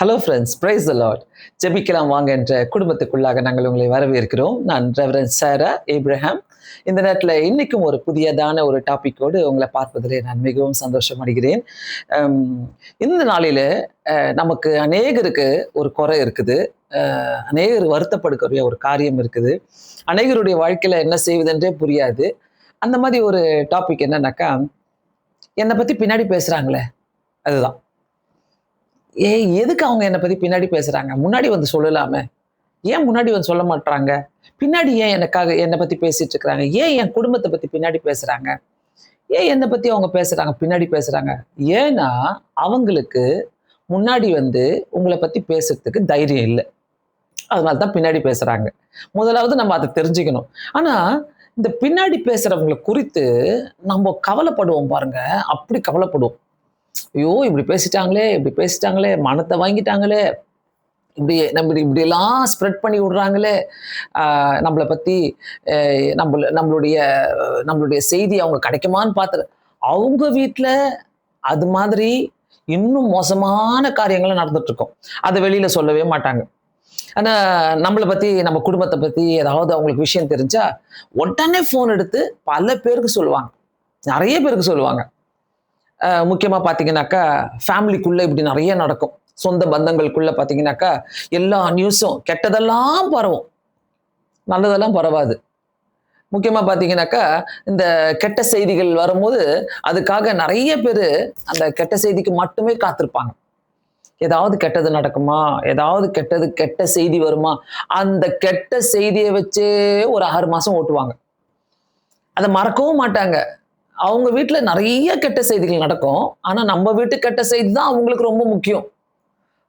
Hello friends praise the Lord ஜெபிக்கலாம் வாங்க என்ற குடும்பத்துக்குள்ளாக நாங்கள் உங்களை வரவேற்கிறோம். நான் ரெவரன் சாரா ஏப்ரஹாம் இந்த நேரத்தில் இன்றைக்கும் ஒரு புதியதான ஒரு டாப்பிக்கோடு உங்களை பார்ப்பதிலே நான் மிகவும் சந்தோஷம் அடைகிறேன். இந்த நாளில் நமக்கு அநேகருக்கு ஒரு குறை இருக்குது. அநேகர் வருத்தப்படுக்கிற ஒரு காரியம் இருக்குது. அநேகருடைய வாழ்க்கையில் என்ன செய்வதென்றே புரியாது. அந்த மாதிரி ஒரு டாபிக் என்னன்னாக்கா என்னை பற்றி பின்னாடி பேசுகிறாங்களே அதுதான். ஏய் எதுக்கு அவங்க என்னை பற்றி பின்னாடி பேசுகிறாங்க முன்னாடி வந்து சொல்லலாமே. ஏன் முன்னாடி வந்து சொல்ல மாட்டாங்க பின்னாடி ஏன் எனக்காக என்னை பற்றி பேசிகிட்டு இருக்கிறாங்க? ஏன் என் குடும்பத்தை பற்றி பின்னாடி பேசுகிறாங்க ஏன் என்னை பற்றி அவங்க பேசுகிறாங்க பின்னாடி பேசுகிறாங்க ஏன்னா அவங்களுக்கு முன்னாடி வந்து உங்களை பற்றி பேசுறதுக்கு தைரியம் இல்லை. அதனால தான் பின்னாடி பேசுகிறாங்க முதலாவது நம்ம அதை தெரிஞ்சுக்கணும். ஆனால் இந்த பின்னாடி பேசுகிறவங்களை குறித்து நம்ம கவலைப்படுவோம் பாருங்க. அப்படி கவலைப்படுவோம். ஐயோ இப்படி பேசிட்டாங்களே இப்படி பேசிட்டாங்களே மனத்தை வாங்கிட்டாங்களே இப்படி நம்ம இப்படிலாம் ஸ்ப்ரெட் பண்ணி விடுறாங்களே. ஆஹ் நம்மளை பற்றி நம்மள நம்மளுடைய நம்மளுடைய செய்தி அவங்க கிடைக்குமான்னு பார்த்து அவங்க வீட்டில் அது மாதிரி இன்னும் மோசமான காரியங்களை நடந்துட்டுருக்கோம். அதை வெளியில சொல்லவே மாட்டாங்க. ஆனா நம்மளை பத்தி நம்ம குடும்பத்தை பத்தி ஏதாவது அவங்களுக்கு விஷயம் தெரிஞ்சா உடனே ஃபோன் எடுத்து பல பேருக்கு சொல்லுவாங்க. நிறைய பேருக்கு சொல்லுவாங்க. முக்கியமாக முக்கியமா பாத்தீங்கன்னாக்கா ஃபேமிலிக்குள்ள இப்படி நிறைய நடக்கும். சொந்த பந்தங்களுக்குள்ள பார்த்தீங்கன்னாக்கா எல்லா நியூஸும் கெட்டதெல்லாம் பரவும். நல்லதெல்லாம் பரவாது. முக்கியமாக பார்த்தீங்கன்னாக்கா இந்த கெட்ட செய்திகள் வரும்போது அதுக்காக நிறைய பேர் அந்த கெட்ட செய்திக்கு மட்டுமே காத்திருப்பாங்க. ஏதாவது கெட்டது நடக்குமா? ஏதாவது கெட்டது கெட்ட செய்தி வருமா? அந்த கெட்ட செய்தியை வச்சே ஒரு ஆறு மாதம் ஓட்டுவாங்க. அதை மறக்கவும் மாட்டாங்க. அவங்க வீட்டில் நிறைய கெட்ட செய்திகள் நடக்கும். ஆனால் நம்ம வீட்டு கெட்ட செய்தி தான் அவங்களுக்கு ரொம்ப முக்கியம்.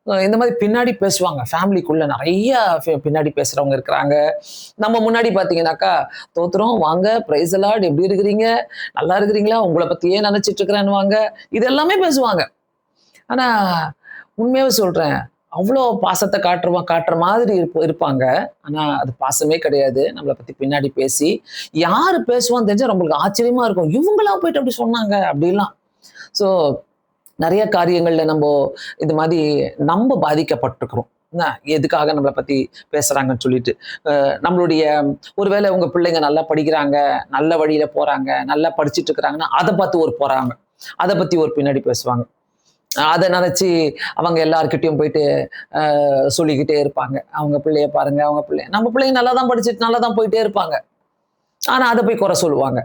இந்த மாதிரி பின்னாடி பேசுவாங்க. ஃபேமிலிக்குள்ளே நிறைய ஃபே- பின்னாடி பேசுகிறவங்க இருக்கிறாங்க. நம்ம முன்னாடி பார்த்தீங்கன்னாக்கா தோத்துறோம் வாங்க ப்ரைஸ் அலாட் எப்படி இருக்கிறீங்க? நல்லா இருக்கிறீங்களா? உங்களை பற்றியே நினச்சிட்டு இருக்கிறேன்னு வாங்க இது எல்லாமே பேசுவாங்க. ஆனால் உண்மையாகவே சொல்கிறேன் அவ்வளோ பாசத்தை காட்டுறவா காட்டுற மாதிரி இருப்ப இருப்பாங்க. ஆனால் அது பாசமே கிடையாது. நம்மளை பற்றி பின்னாடி பேசி யார் பேசுவான்னு தெரிஞ்சால் நம்மளுக்கு ஆச்சரியமா இருக்கும். இவங்களாம் போயிட்டு அப்படி சொன்னாங்க அப்படிலாம். ஸோ நிறைய காரியங்களில் நம்ம இது மாதிரி நம்ம பாதிக்கப்பட்டிருக்கிறோம். என்ன, எதுக்காக நம்மளை பற்றி பேசுகிறாங்கன்னு சொல்லிட்டு. நம்மளுடைய ஒருவேளை உங்கள் பிள்ளைங்க நல்லா படிக்கிறாங்க நல்ல வழியில் போகிறாங்க நல்லா படிச்சிட்டு இருக்கிறாங்கன்னா அதை பார்த்து ஒரு போகிறாங்க அதை பற்றி ஒரு பின்னாடி பேசுவாங்க. அதை நினச்சி அவங்க எல்லார்கிட்டயும் போயிட்டு சொல்லிக்கிட்டே இருப்பாங்க. அவங்க பிள்ளைய பாருங்க அவங்க பிள்ளைய நம்ம பிள்ளைங்க நல்லா தான் படிச்சுட்டு நல்லா தான் போயிட்டே இருப்பாங்க. ஆனால் அதை போய் குறை சொல்லுவாங்க.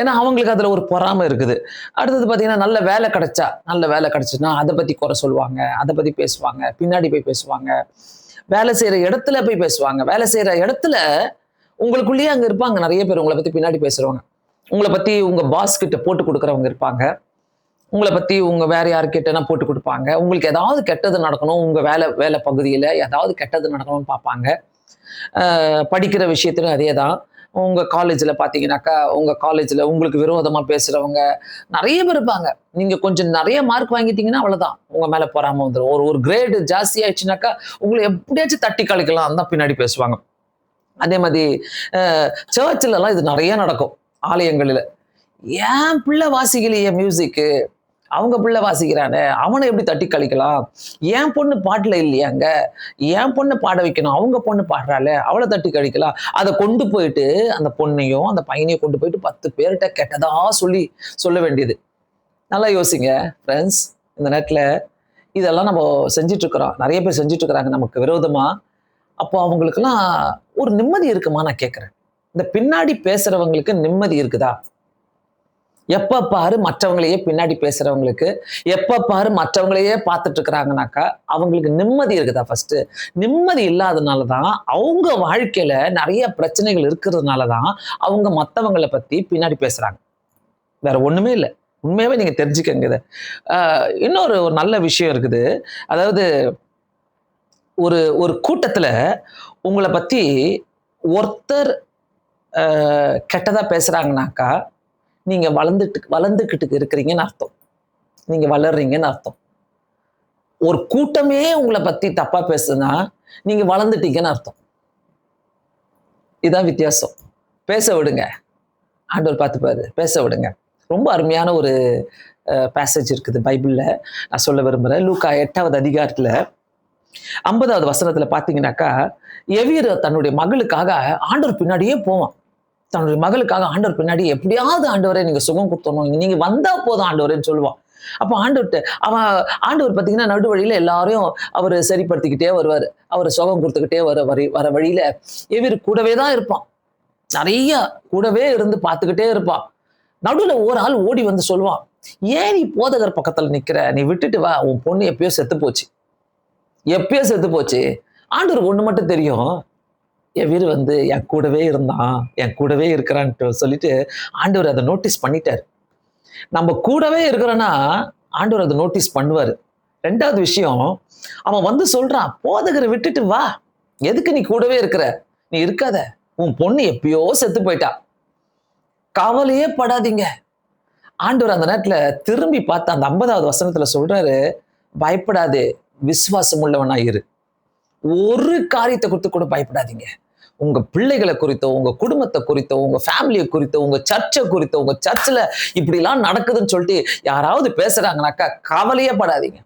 ஏன்னா அவங்களுக்கு அதில் ஒரு பொறாமை இருக்குது. அடுத்தது பார்த்தீங்கன்னா நல்ல வேலை கிடைச்சா நல்ல வேலை கிடைச்சுன்னா அதை பற்றி குறை சொல்லுவாங்க அதை பற்றி பேசுவாங்க பின்னாடி போய் பேசுவாங்க. வேலை செய்கிற இடத்துல போய் பேசுவாங்க. வேலை செய்கிற இடத்துல உங்களுக்குள்ளேயே அங்கே இருப்பாங்க. நிறைய பேர் உங்களை பற்றி பின்னாடி பேசுகிறவங்க உங்களை பற்றி உங்கள் பாஸ் கிட்ட போட்டு கொடுக்குறவங்க இருப்பாங்க. உங்களை பத்தி உங்க வேற யாருக்கிட்டனா போட்டு கொடுப்பாங்க. உங்களுக்கு ஏதாவது கெட்டது நடக்கணும் உங்க வேலை வேலை பகுதியில ஏதாவது கெட்டது நடக்கணும்னு பார்ப்பாங்க. படிக்கிற விஷயத்திலும் அதே தான் உங்க காலேஜ்ல பாத்தீங்கன்னாக்கா உங்க காலேஜ்ல உங்களுக்கு விரோதமா பேசுறவங்க நிறைய பேர் இருப்பாங்க. நீங்க கொஞ்சம் நிறைய மார்க் வாங்கிட்டீங்கன்னா அவ்வளவுதான். உங்க மேல பொறாம வந்துடும் ஒரு ஒரு கிரேடு ஜாஸ்தி ஆயிடுச்சுனாக்கா உங்களை எப்படியாச்சும் தட்டி கழிக்கலாம் தான் பின்னாடி பேசுவாங்க. அதே மாதிரி சர்ச்சில் எல்லாம் இது நிறைய நடக்கும். ஆலயங்களில். ஏன் பிள்ளை வாசிக்கலையே மியூசிக்கு அவங்க பிள்ளை வாசிக்கிறானே அவனை எப்படி தட்டி கழிக்கலாம்? என் பொண்ணு பாட்டில் இல்லையாங்க? என் பொண்ணு பாட வைக்கணும் அவங்க பொண்ணு பாடுறாளே அவளை தட்டி கழிக்கலாம். அதை கொண்டு போயிட்டு அந்த பொண்ணையும் அந்த பையனையும் கொண்டு போயிட்டு பத்து பேர்கிட்ட கெட்டதா சொல்லி சொல்ல வேண்டியது. நல்லா யோசிங்க ஃப்ரெண்ட்ஸ் இந்த நேரத்தில் இதெல்லாம் நம்ம செஞ்சுட்டு இருக்கிறோம் நிறைய பேர் செஞ்சுட்டு இருக்கிறாங்க நமக்கு விரோதமாக அப்போ அவங்களுக்கெல்லாம் ஒரு நிம்மதி இருக்குமா நான் கேட்குறேன் இந்த பின்னாடி பேசுறவங்களுக்கு நிம்மதி இருக்குதா? எப்ப பாரு மற்றவங்களையே பின்னாடி பேசுறவங்களுக்கு எப்ப பாரு மற்றவங்களையே பார்த்துட்டு இருக்கிறாங்கனாக்கா அவங்களுக்கு நிம்மதி இருக்குதா ஃபர்ஸ்ட் நிம்மதி இல்லாதனால தான் அவங்க வாழ்க்கையில நிறைய பிரச்சனைகள் இருக்கிறதுனால தான் அவங்க மற்றவங்களை பத்தி பின்னாடி பேசுறாங்க. வேற ஒண்ணுமே இல்லை. உண்மையாவே நீங்க தெரிஞ்சுக்கங்க இதை. இன்னொரு ஒரு நல்ல விஷயம் இருக்குது. அதாவது ஒரு ஒரு கூட்டத்துல உங்களை பத்தி ஒருத்தர் கெட்டதாக பேசுகிறாங்கனாக்கா நீங்க வளர்ந்துட்டு வளர்ந்துக்கிட்டு இருக்கிறீங்கன்னு அர்த்தம். நீங்க வளர்றீங்கன்னு அர்த்தம். ஒரு கூட்டமே உங்களை பத்தி தப்பா பேசுனா நீங்க வளர்ந்துட்டீங்கன்னு அர்த்தம். இதுதான் வித்தியாசம். பேச விடுங்க. ஆண்டவர் பார்த்துப்பாரு. பேச விடுங்க. ரொம்ப அருமையான ஒரு பேசேஜ் இருக்குது பைபிளில். நான் சொல்ல விரும்புகிறேன் லூக்கா எட்டாவது அதிகாரத்தில் ஐம்பதாவது வசனத்தில் பார்த்தீங்கன்னாக்கா எவீர் தன்னுடைய மகளுக்காக ஆண்டவர் பின்னாடியே போவான். தன்னுடைய மகளுக்காக ஆண்டவர் பின்னாடி எப்படியாவது ஆண்டவரை நீங்க சுகம் கொடுத்தணும் நீங்க வந்தா போதும் ஆண்டவரேன்னு சொல்லுவான். அப்போ ஆண்டவர்கிட்ட அவன் ஆண்டவர் பார்த்தீங்கன்னா நடு வழியில எல்லாரையும் அவர் சரிப்படுத்திக்கிட்டே வருவார். அவர் சுகம் கொடுத்துக்கிட்டே வர வரி வர வழியில எவிர் கூடவே தான் இருப்பான். நிறைய கூடவே இருந்து பார்த்துக்கிட்டே இருப்பான். நடுவில் ஒரு ஆள் ஓடி வந்து சொல்லுவான் ஏன் நீ போதகர் பக்கத்தில் நிற்கிற நீ விட்டுட்டு வா. உன் பொண்ணு எப்பயோ செத்து போச்சு. எப்பயோ செத்து போச்சு. ஆண்டவர் ஒன்று மட்டும் தெரியும். என் வீடு வந்து என் கூடவே இருந்தான் என் கூடவே இருக்கிறான்ட்டு சொல்லிட்டு ஆண்டவர் அதை நோட்டீஸ் பண்ணிட்டார். நம்ம கூடவே இருக்கிறோன்னா ஆண்டவர் அதை நோட்டீஸ் பண்ணுவார். ரெண்டாவது விஷயம் அவன் வந்து சொல்றான் போதகரை விட்டுட்டு வா. எதுக்கு நீ கூடவே இருக்கிற? நீ இருக்காத. உன் பொண்ணு எப்பயோ செத்து போயிட்டா. கவலையே படாதீங்க. ஆண்டவர் அந்த நேரத்தில் திரும்பி பார்த்து அந்த ஐம்பதாவது வசனத்தில் சொல்றாரு பயப்படாதே விசுவாசம் உள்ளவனாக இரு ஒரு காரியத்தை கொடுத்து கூட பயப்படாதீங்க. உங்க பிள்ளைகளை குறித்தோ உங்க குடும்பத்தை குறித்தோ உங்க ஃபேமிலியை குறித்தோ உங்க சர்ச்சை குறித்தோ உங்க சர்ச்சில் இப்படிலாம் நடக்குதுன்னு சொல்லிட்டு யாராவது பேசுறாங்கனாக்கா கவலையே படாதீங்க.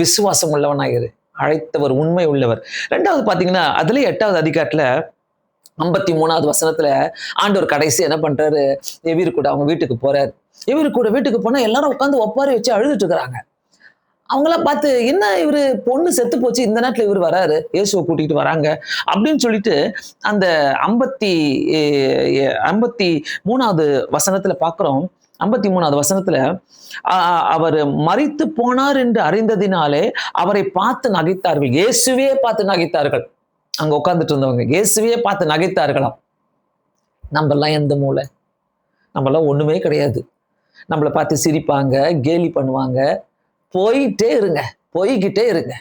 விசுவாசம் உள்ளவனாகிரு அழைத்தவர் உண்மை உள்ளவர். ரெண்டாவது பார்த்தீங்கன்னா அதுலேயே எட்டாவது அதிகாரத்துல ஐம்பத்தி மூணாவது வசனத்துல ஆண்டவர் கடைசி என்ன பண்றாரு? எவிர் கூட அவங்க வீட்டுக்கு போறாரு. எவிர் கூட வீட்டுக்கு போனா எல்லாரும் உட்காந்து ஒப்பாரி வச்சு அழுதுட்டு இருக்கிறாங்க. அவங்களாம் பார்த்து என்ன இவரு? பொண்ணு செத்து போச்சு இந்த நாட்டில் இவர் வராரு இயேசுவை கூட்டிகிட்டு வராங்க. அப்படின்னு சொல்லிட்டு அந்த ஐம்பத்தி ஐம்பத்தி மூணாவது வசனத்தில் பார்க்குறோம். ஐம்பத்தி மூணாவது வசனத்துல அவர் மறித்து போனார் என்று அறிந்ததினாலே அவரை பார்த்து நகைத்தார்கள். இயேசுவே பார்த்து நகைத்தார்கள். அங்க உட்காந்துட்டு இருந்தவங்க இயேசுவே பார்த்து நகைத்தார்களாம். நம்மெல்லாம் எந்த மூளை? நம்மெல்லாம் ஒண்ணுமே கிடையாது. நம்மளை பார்த்து சிரிப்பாங்க கேலி பண்ணுவாங்க. போய்கிட்டே இருங்க போய்கிட்டே இருங்க.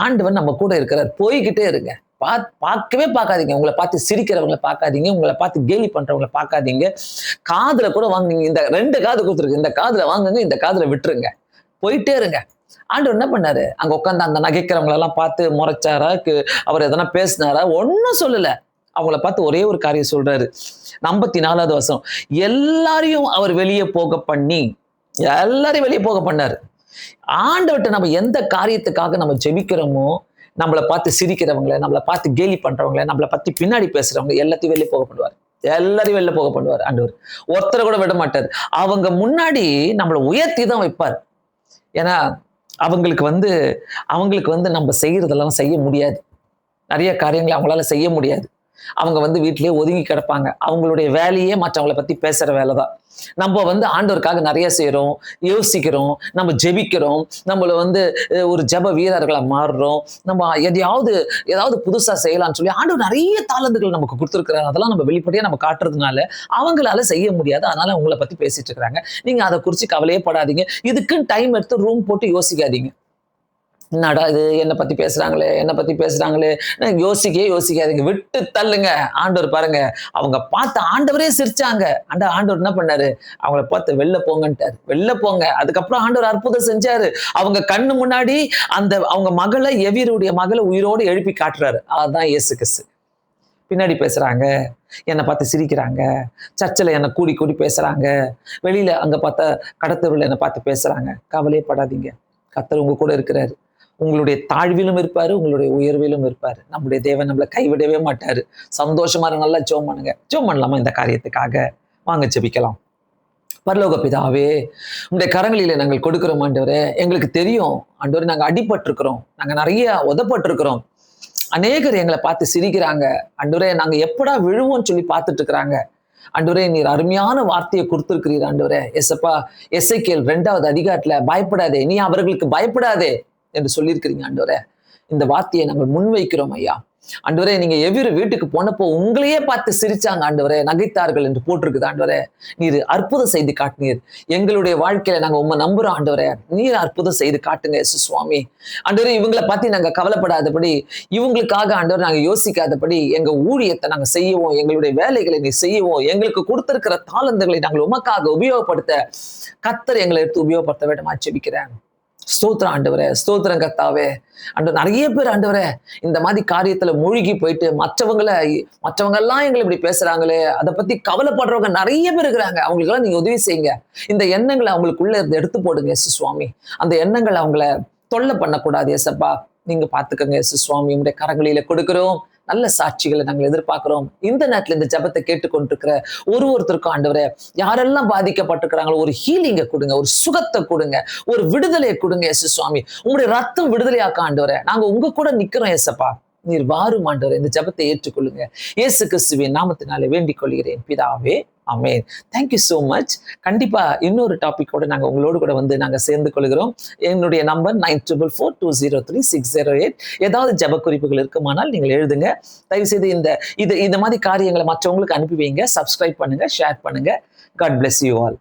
ஆண்டவன் நம்ம கூட இருக்கிறார் போய்கிட்டே இருங்க. பா பார்க்கவே பார்க்காதீங்க. உங்களை பார்த்து சிரிக்கிறவங்கள பார்க்காதீங்க உங்களை பார்த்து கேலி பண்ணுறவங்களை பார்க்காதீங்க. காதில் கூட வாங்குங்க இந்த ரெண்டு காது கொடுத்துருக்கு. இந்த காதில் வாங்குங்க இந்த காதில் விட்டுருங்க. போயிட்டே இருங்க. ஆண்டவர் என்ன பண்ணாரு? அங்கே உட்காந்து அந்த நகைக்கிறவங்களெல்லாம் பார்த்து முறைச்சாரா? அவர் எதனா பேசினாரா? ஒன்றும் சொல்லலை. அவங்கள பார்த்து ஒரே ஒரு காரியம் சொல்றாரு. ஐம்பத்தி நாலாவது வருஷம் எல்லாரையும் அவர் வெளியே போக பண்ணி எல்லாரையும் வெளியே போக பண்ணாரு. ஆண்டவர்கிட்ட நம்ம எந்த காரியத்துக்காக நம்ம ஜெபிக்கிறோமோ நம்மளை பார்த்து சிரிக்கிறவங்கள நம்மளை பார்த்து கேலி பண்றவங்கள நம்மளை பத்தி பின்னாடி பேசுறவங்க எல்லாத்தையும் வெளியே போக பண்ணுவார் எல்லாரையும் வெளில போக பண்ணுவார் ஆண்டவர். ஒருத்தரை கூட விட மாட்டார். அவங்க முன்னாடி நம்மளை உயர்த்தி தான் வைப்பார். ஏன்னா அவங்களுக்கு வந்து அவங்களுக்கு வந்து நம்ம செய்கிறதெல்லாம் செய்ய முடியாது. நிறைய காரியங்களை அவங்களால செய்ய முடியாது. அவங்க வந்து வீட்டிலேயே ஒதுங்கி கிடப்பாங்க. அவங்களுடைய வேலையே மற்றவங்கள பத்தி பேசுற வேலை தான் நம்ம வந்து ஆண்டவருக்காக நிறைய செய்கிறோம் யோசிக்கிறோம் நம்ம ஜெபிக்கிறோம் நம்மள வந்து ஒரு ஜெப வீரர்களை மாறுறோம். நம்ம எதையாவது ஏதாவது புதுசா செய்யலாம்னு சொல்லி ஆண்டவர் நிறைய தாளந்துகள் நமக்கு கொடுத்துருக்குறாரு. அதெல்லாம் நம்ம வெளிப்படையாக நம்ம காட்டுறதுனால அவங்களால செய்ய முடியாது. அதனால உங்களை பத்தி பேசிட்டு இருக்கிறாங்க. நீங்க அதை குறித்து கவலையே படாதீங்க. இதுக்குன்னு டைம் எடுத்து ரூம் போட்டு யோசிக்காதீங்க. என்னடா இது? என்னை பத்தி பேசுறாங்களே? என்னை பத்தி பேசுறாங்களே? யோசிக்கவே யோசிக்காதீங்க. விட்டு தள்ளுங்க. ஆண்டவர் பாருங்க. அவங்க பார்த்து ஆண்டவரே சிரிச்சாங்க. ஆண்ட ஆண்டவர் என்ன பண்ணாரு? அவங்கள பார்த்து வெளில போங்கன்ட்டாரு. வெளில போங்க. அதுக்கப்புறம் ஆண்டவர் அற்புதம் செஞ்சாரு. அவங்க கண்ணு முன்னாடி அந்த அவங்க மகளை எவியருடைய மகளை உயிரோடு எழுப்பி காட்டுறாரு. அதுதான் இயேசு கிறிஸ்து. பின்னாடி பேசுறாங்க. என்னை பார்த்து சிரிக்கிறாங்க. சர்ச்சில் என்னை கூடி கூடி பேசுறாங்க. வெளியில அங்க பார்த்தா கடத்தருவில் என்னை பார்த்து பேசுறாங்க. கவலையே படாதீங்க கத்தர் உங்க கூட இருக்கிறாரு. உங்களுடைய தாழ்விலும் இருப்பார் உங்களுடைய உயர்விலும் இருப்பார். நம்முடைய தேவன் நம்மளை கைவிடவே மாட்டார். சந்தோஷமா இருங்க, நல்லா ஜோம் பண்ணுங்க. ஜோம் பண்ணலாமா இந்த காரியத்துக்காக? வாங்க ஜெபிக்கலாம். பரலோக பிதாவே உங்களுடைய கரங்களிலே நாங்கள் கொடுக்குறோம் ஆண்டவரே. எங்களுக்கு தெரியும் ஆண்டவரே நாங்கள் அடிபட்டிருக்கிறோம். நாங்கள் நிறைய உதப்பட்டிருக்கிறோம். அநேகர் எங்களை பார்த்து சிரிக்கிறாங்க. அண்டுரே நாங்கள் எப்படா விழுவோம்னு சொல்லி பார்த்துட்டு இருக்கிறாங்க அண்டுரே நீர் அருமையான வார்த்தையை கொடுத்துருக்கிறீர் ஆண்டவரே. எஸ்அப்பா எஸ்ஐகேல் ரெண்டாவது அதிகாரத்தில் பயப்படாதே. நீ அவர்களுக்கு பயப்படாதே. என்று சொல்லியிருக்கிறீங்க ஆண்டவரே. இந்த வார்த்தையை நாங்கள் முன்வைக்கிறோம் ஐயா. ஆண்டவரே நீங்க எவ்விரு வீட்டுக்கு போனப்போ உங்களையே பார்த்து சிரிச்சாங்க ஆண்டவரே. நகைத்தார்கள் என்று போட்டிருக்குது ஆண்டவரே. நீர் அற்புதம் செய்து காட்டினீர். எங்களுடைய வாழ்க்கையில நாங்க உண்மை நம்புறோம் ஆண்டவரே. நீர் அற்புதம் செய்து காட்டுங்க இயேசு சுவாமி. ஆண்டவரே இவங்களை பத்தி நாங்க கவலைப்படாதபடி இவங்களுக்காக ஆண்டவர் நாங்க யோசிக்காதபடி எங்க ஊழியத்தை நாங்க செய்யவோம் எங்களுடைய வேலைகளை நீ செய்யவோம் எங்களுக்கு கொடுத்திருக்கிற தாளந்துகளை நாங்கள் உமக்காக உபயோகப்படுத்த கத்தர் எங்களை எடுத்து உபயோகப்படுத்த வேண்டும் ஆட்சேபிக்கிறேன். ஸ்தோத்திரம் ஆண்டவரே ஸ்தோத்திரம் கத்தாவே அண்டு நிறைய பேர் ஆண்டவரே இந்த மாதிரி காரியத்துல மூழ்கி போயிட்டு மற்றவங்களை மற்றவங்க எல்லாம் எங்களை இப்படி பேசுறாங்களே அதை பத்தி கவலைப்படுறவங்க நிறைய பேர் இருக்கிறாங்க. அவங்களுக்கெல்லாம் நீங்க உதவி செய்யுங்க. இந்த எண்ணங்களை அவங்களுக்குள்ள இருந்து எடுத்து போடுங்க எஸ் சுவாமி. அந்த எண்ணங்களை அவங்கள தொல்லை பண்ணக்கூடாது எசப்பா நீங்க பாத்துக்கோங்க எஸ் சுவாமி உங்களுடைய கரங்களில கொடுக்குறோம். நல்ல சாட்சிகளை நாங்கள் எதிர்பார்க்கிறோம். இந்த நேரத்துல இந்த ஜெபத்தை கேட்டுக்கொண்டிருக்கிற ஒரு ஒருத்தருக்கும் ஆண்டவரே யாரெல்லாம் பாதிக்கப்பட்டிருக்கிறாங்களோ ஒரு ஹீலிங்கை கொடுங்க ஒரு சுகத்தை கொடுங்க ஒரு விடுதலையை கொடுங்க எஸ் சுவாமி. உங்களுடைய ரத்தம் விடுதலையாக்க ஆண்டவரே நாங்க உங்க கூட நிக்கிறோம் ஏசப்பா நீர் வாரும் ஆண்டவரே இந்த ஜெபத்தை ஏற்றுக்கொள்ளுங்க. இயேசு கிறிஸ்துவின் நாமத்தினாலே வேண்டிக் கொள்கிறேன். பிதாவே அமேன் தேங்க்யூ ஸோ மச் கண்டிப்பாக இன்னொரு டாப்பிக்கோடு நாங்கள் உங்களோடு கூட வந்து நாங்கள் சேர்ந்து கொள்கிறோம் என்னுடைய number nine triple four two zero three six zero eight ஏதாவது ஜப குறிப்புகள் இருக்குமானால் நீங்கள் எழுதுங்க. தயவுசெய்து இந்த இது இந்த மாதிரி காரியங்களை மற்றவங்களுக்கு அனுப்பி வைங்க. சப்ஸ்கிரைப் பண்ணுங்கள் ஷேர் பண்ணுங்கள் காட் பிளெஸ் யூ ஆல்